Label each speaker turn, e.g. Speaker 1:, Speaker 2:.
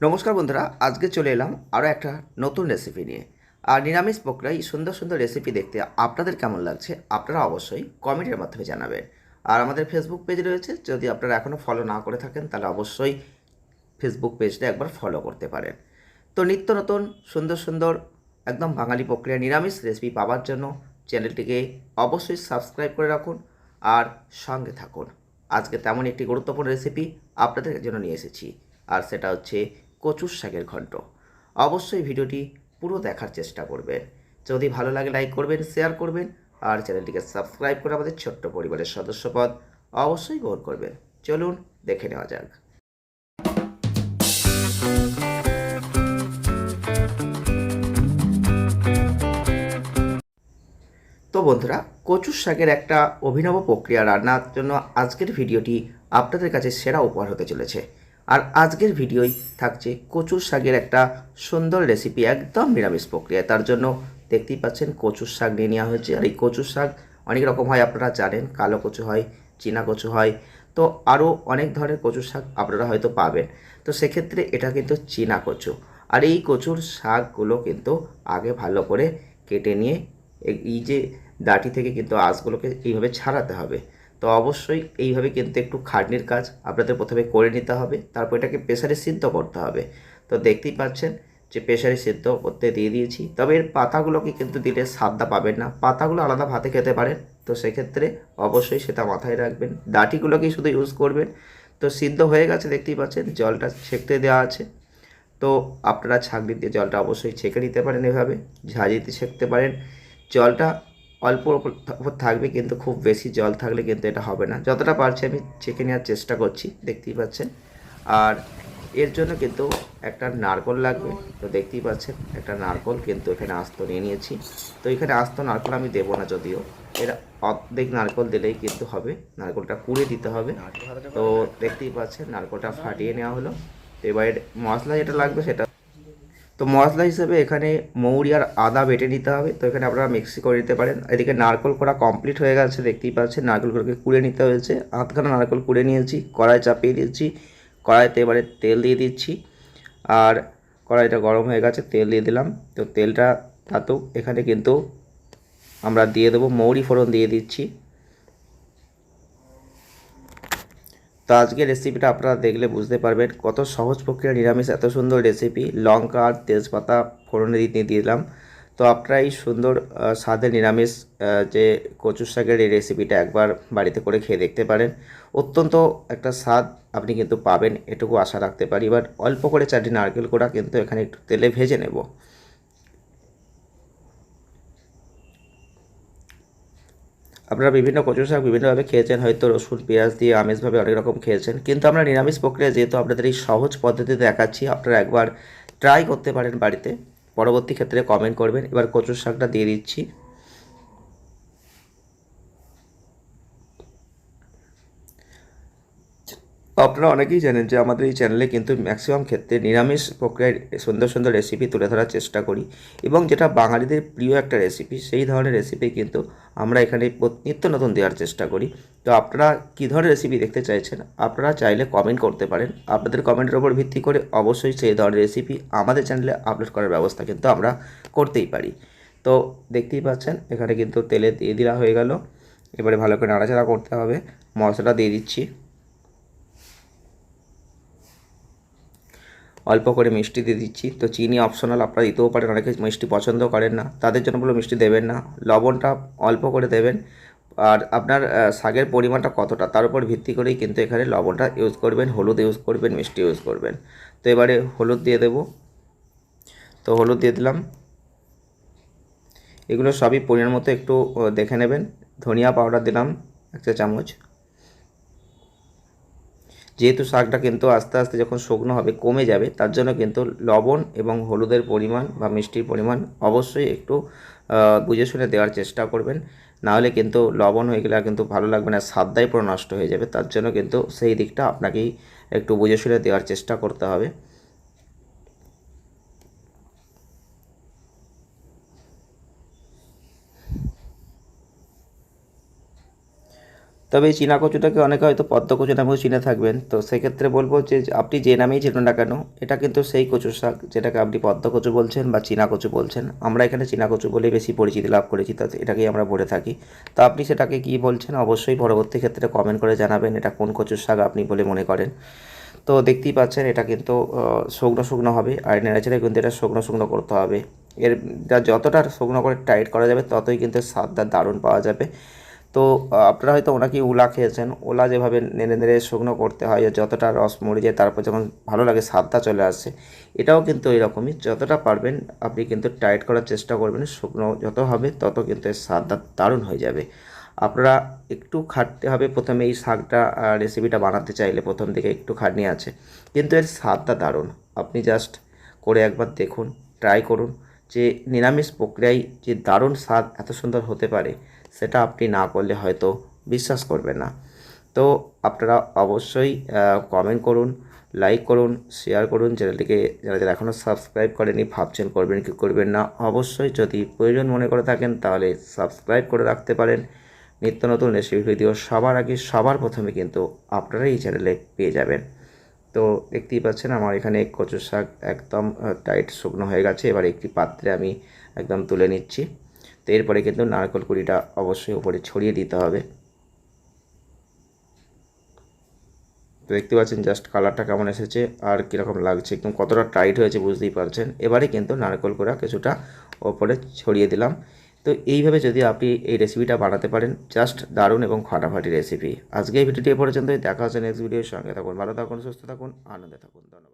Speaker 1: নমস্কার বন্ধুরা, আজকে চলে এলাম আরও একটা নতুন রেসিপি নিয়ে। আর নিরামিষ পকোড়া এই সুন্দর সুন্দর রেসিপি দেখতে আপনাদের কেমন লাগছে, আপনারা অবশ্যই কমেন্টের মাধ্যমে জানাবেন। আর আমাদের ফেসবুক পেজ রয়েছে, যদি আপনারা এখনও ফলো না করে থাকেন, তাহলে অবশ্যই ফেসবুক পেজটা একবার ফলো করতে পারেন। তো নিত্য নতুন, সুন্দর সুন্দর, একদম বাঙালি প্রক্রিয়া নিরামিষ রেসিপি পাওয়ার জন্য চ্যানেলটিকে অবশ্যই সাবস্ক্রাইব করে রাখুন আর সঙ্গে থাকুন। আজকে তেমন একটি গুরুত্বপূর্ণ রেসিপি আপনাদের জন্য নিয়ে এসেছি। আর সেটা হচ্ছে কচুর শাকের ঘণ্ট অবশ্যই ভিডিওটি পুরো দেখার চেষ্টা করবেন। যদি ভালো লাগে লাইক করবেন শেয়ার করবেন আর চ্যানেলটিকে সাবস্ক্রাইব করে আমাদের ছোট্ট পরিবারের সদস্যপদ অবশ্যই গ্রহণ করবেন। চলুন, দেখে নেওয়া যাক। তো বন্ধুরা, কচুর শাকের একটা অভিনব প্রক্রিয়া রান্নার জন্য আজকের ভিডিওটি আপনাদের কাছে সেরা উপহার হতে চলেছে। আর আজকের ভিডিওই থাকছে কচুর শাকের একটা সুন্দর রেসিপি একদম নিরামিষ প্রক্রিয়া। তার জন্য দেখতেই পাচ্ছেন কচুর শাক নিয়ে নেওয়া হয়েছে। আর এই কচুর শাক অনেক রকম হয়, আপনারা জানেন, কালো কচু হয়, চীনা কচু হয়। তো আরও অনেক ধরনের কচুর শাক আপনারা হয়তো পাবেন। তো সেক্ষেত্রে এটা কিন্তু চীনা কচু। আর এই কচুর শাকগুলো কিন্তু আগে ভালো করে কেটে নিয়ে, এই- যে দাঁটি থেকে কিন্তু আঁশগুলোকে এইভাবে ছাড়াতে হবে। তো অবশ্যই এইভাবে কিন্তু একটু খাটনির কাজ আপনাদের প্রথমে করে নিতে হবে। তারপর এটাকে প্রেসারে সিদ্ধ করতে হবে। তো দেখতেই পাচ্ছেন যে প্রেশারে সিদ্ধ করতে দিয়ে দিয়েছি। তবে এর পাতাগুলোকে কিন্তু দিলে সাদা পাবেন না। পাতাগুলো আলাদা ভাতে খেতে পারেন। তো সেক্ষেত্রে অবশ্যই সেটা মাথায় রাখবেন। দাঁটিগুলোকেই শুধু ইউজ করবেন। তো সিদ্ধ হয়ে গেছে, দেখতেই পাচ্ছেন জলটা ছেঁকতে দেওয়া আছে। তো আপনারা ছাঁকনি দিয়ে জলটা অবশ্যই ছেঁকে নিতে পারেন এভাবে। ঝাঁঝিতে ছেঁকতে পারেন। জলটা অল্প ওপর থাকবে কিন্তু খুব বেশি জল থাকলে কিন্তু এটা হবে না। যতটা পারছি আমি ছেঁকে নেওয়ার চেষ্টা করছি, দেখতেই পাচ্ছেন। আর এর জন্য কিন্তু একটা নারকল লাগবে, তো দেখতেই পাচ্ছেন, একটা নারকল কিন্তু এখানে আস্ত নিয়ে নিয়েছি। তো এখানে আস্ত নারকল আমি দেবো না যদিও। এটা অর্ধেক নারকল দিলেই কিন্তু হবে, নারকলটা কুড়ে দিতে হবে। তো দেখতেই পাচ্ছেন, নারকলটা ফাটিয়ে নেওয়া হলো। তো এবার মশলা যেটা লাগবে সেটা তো মশলা হিসেবে এখানে মৌরি আর আদা বেটে নিতে হবে। তো এখানে আপনারা মিক্সি করে নিতে পারেন। এদিকে নারকল করা কমপ্লিট হয়ে গেছে, দেখতেই পাচ্ছেন। নারকলগুলোকে কুড়ে নিতে হয়েছে। আধখানা নারকল কুড়ে নিয়েছি, কড়াই চাপিয়ে দিয়েছি। কড়াইতে এবারে তেল দিয়ে দিচ্ছি। আর কড়াইটা গরম হয়ে গেছে, তেল দিয়ে দিলাম। তো তেলটা তাতেও এখানে কিন্তু আমরা দিয়ে দেবো। মৌরি ফোড়ন দিয়ে দিচ্ছি। তো আজকের রেসিপিটা আপনারা দেখলে বুঝতে পারবেন কত সহজ প্রক্রিয়া, নিরামিষ, এত সুন্দর রেসিপি লঙ্কা আর তেজপাতা ফোড়নে দিয়ে দিলাম। তো আপনারা এই সুন্দর স্বাদের নিরামিষ যে কচুর শাকের এই রেসিপিটা একবার বাড়িতে করে খেয়ে দেখতে পারেন। অত্যন্ত একটা স্বাদ আপনি কিন্তু পাবেন, এটুকু আশা রাখতে পারি। এবার অল্প করে চারটি নারকেল কোড়া কিন্তু এখানে একটু তেলে ভেজে নেব। আপনারা বিভিন্ন কচু শাক বিভিন্নভাবে খেয়েছেন, হয়তো রসুন, পেঁয়াজ দিয়ে আমিষভাবে অনেক রকম খেয়েছেন। কিন্তু আমরা নিরামিষ প্রক্রিয়া যেহেতু আপনাদের এই সহজ পদ্ধতি দেখাচ্ছি, আপনারা একবার ট্রাই করতে পারেন বাড়িতে। পরবর্তী ক্ষেত্রে কমেন্ট করবেন। এবার কচুর শাকটা দিয়ে দিচ্ছি। আপনারা অনেকেই জানেন যে আমাদের এই চ্যানেলে কিন্তু ম্যাক্সিমাম ক্ষেত্রে নিরামিষ প্রক্রিয়ায় সুন্দর সুন্দর রেসিপি তুলে ধরার চেষ্টা করি। এবং যেটা বাঙালিদের প্রিয় একটা রেসিপি সেই ধরনের রেসিপি কিন্তু আমরা এখানে নিত্য নতুন দেওয়ার চেষ্টা করি। তো আপনারা কী ধরনের রেসিপি দেখতে চাইছেন? আপনারা চাইলে কমেন্ট করতে পারেন। আপনাদের কমেন্টের ওপর ভিত্তি করে অবশ্যই সেই ধরনের রেসিপি আমাদের চ্যানেলে আপলোড করার ব্যবস্থা কিন্তু আমরা করতেই পারি। তো দেখতেই পাচ্ছেন, এখানে কিন্তু তেলে দিয়ে দেওয়া হয়ে গেল। এবারে ভালো করে নাড়াচাড়া করতে হবে। মশলাটা দিয়ে দিচ্ছি। অল্প করে মিষ্টি দিয়ে দিচ্ছি। তো চিনি অপশনাল আপনারা দিতেও পারেন, অনেকে মিষ্টি পছন্দ করেন না। তাদের জন্য বলে মিষ্টি দেবেন না। লবণটা অল্প করে দেবেন। আর আপনার শাকের পরিমাণটা কতটা, তার উপর ভিত্তি করেই কিন্তু এখানে লবণটা ইউজ করবেন, হলুদ ইউজ করবেন, মিষ্টি ইউজ করবেন। তো এবারে হলুদ দিয়ে দেব। তো হলুদ দিয়ে দিলাম। এগুলো সবই পরিমাণ মতো একটু দেখে নেবেন। ধনিয়া পাউডার দিলাম, এক চা চামচ যেহেতু শাকটা কিন্তু আস্তে আস্তে যখন শুকনো হবে, কমে যাবে, তার জন্য কিন্তু লবণ এবং হলুদের পরিমাণ বা মিষ্টির পরিমাণ অবশ্যই একটু বুঝে শুনে দেওয়ার চেষ্টা করবেন। নাহলে কিন্তু লবণ হয়ে গেলে কিন্তু ভালো লাগবে না, স্বাদটাই পুরো নষ্ট হয়ে যাবে। তার জন্য কিন্তু সেই দিকটা আপনাকেই একটু বুঝে শুনে দেওয়ার চেষ্টা করতে হবে। তবে এই চীনা কচুটাকে অনেকে হয়তো পদ্ম কচু নামেও চিনে থাকবেন। তো সেক্ষেত্রে বলব যে, আপনি যে নামেই চিনুন না কেন, এটা কিন্তু সেই কচুর শাক যেটাকে আপনি পদ্ম কচু বলছেন বা চীনা কচু বলছেন। আমরা এখানে চীনা কচু বলেই বেশি পরিচিতি লাভ করেছি তাতে এটাকেই আমরা বলে থাকি। তো আপনি সেটাকে কী বলছেন অবশ্যই পরবর্তী ক্ষেত্রে কমেন্ট করে জানাবেন, এটা কোন কচুর শাক আপনি বলে মনে করেন। তো দেখতেই পাচ্ছেন এটা কিন্তু শুকনো শুকনো হবে, আর নেড়াচেড়ে কিন্তু এটা শুকনো শুকনো করতে হবে। এর যতটা শুকনো করে টাইট করা যাবে, ততই কিন্তু স্বাদটা দারুণ পাওয়া যাবে। তো আপনারা হয়তো ওনাকে উলা খেয়েছেন। ওলা যেভাবে নেড়ে নেড়ে শুকনো করতে হয় যতটা রস মরে যায়, তারপর যখন ভালো লাগে স্বাদটা চলে আসে, এটাও কিন্তু এরকমই। যতটা পারবেন, আপনি কিন্তু টাইট করার চেষ্টা করবেন, শুকনো যত হবে, তত কিন্তু এর স্বাদটা দারুণ হয়ে যাবে। আপনারা একটু খাটতে হবে, প্রথমে এই শাকটা রেসিপিটা বানাতে চাইলে প্রথম দিকে একটু খাটনি আছে। কিন্তু এর স্বাদটা দারুণ। আপনি জাস্ট করে একবার দেখুন ট্রাই করুন, যে নিরামিষ প্রক্রিয়ায় যে দারুণ স্বাদ এত সুন্দর হতে পারে সেটা আপনি না করলে হয়তো বিশ্বাস করবেন না। তো আপনারা অবশ্যই কমেন্ট করুন লাইক করুন শেয়ার করুন। চ্যানেলটিকে যারা যারা এখনও সাবস্ক্রাইব করেনি, ভাবছেন করবেন কি করবেন না, অবশ্যই যদি প্রয়োজন মনে করে থাকেন, তাহলে সাবস্ক্রাইব করে রাখতে পারেন। নিত্য নতুন রেসিপি ভিডিও সবার আগে, সবার প্রথমে কিন্তু আপনারা এই চ্যানেলে পেয়ে যাবেন। তো দেখতেই পাচ্ছেন, আমার এখানে কচুর শাক একদম টাইট শুকনো হয়ে গেছে। এবার একটি পাত্রে আমি একদম তুলে নিচ্ছি। তো এরপরে কিন্তু নারকল কুড়িটা অবশ্যই উপরে ছড়িয়ে দিতে হবে। তো দেখতে পাচ্ছেন জাস্ট কালারটা কেমন এসেছে আর কীরকম লাগছে, একদম কতটা টাইট হয়েছে বুঝতেই পারছেন। এবারে কিন্তু নারকেল কোড়া কিছুটা ওপরে ছড়িয়ে দিলাম। তো এইভাবে যদি আপনি এই রেসিপিটা বানাতে পারেন, জাস্ট দারুণ এবং ফাটাফাটি রেসিপি আজকে এই ভিডিওটি এ পর্যন্তই, দেখা হচ্ছে নেক্সট ভিডিওর সঙ্গে। থাকুন ভালো থাকুন, সুস্থ থাকুন, আনন্দে থাকুন। ধন্যবাদ।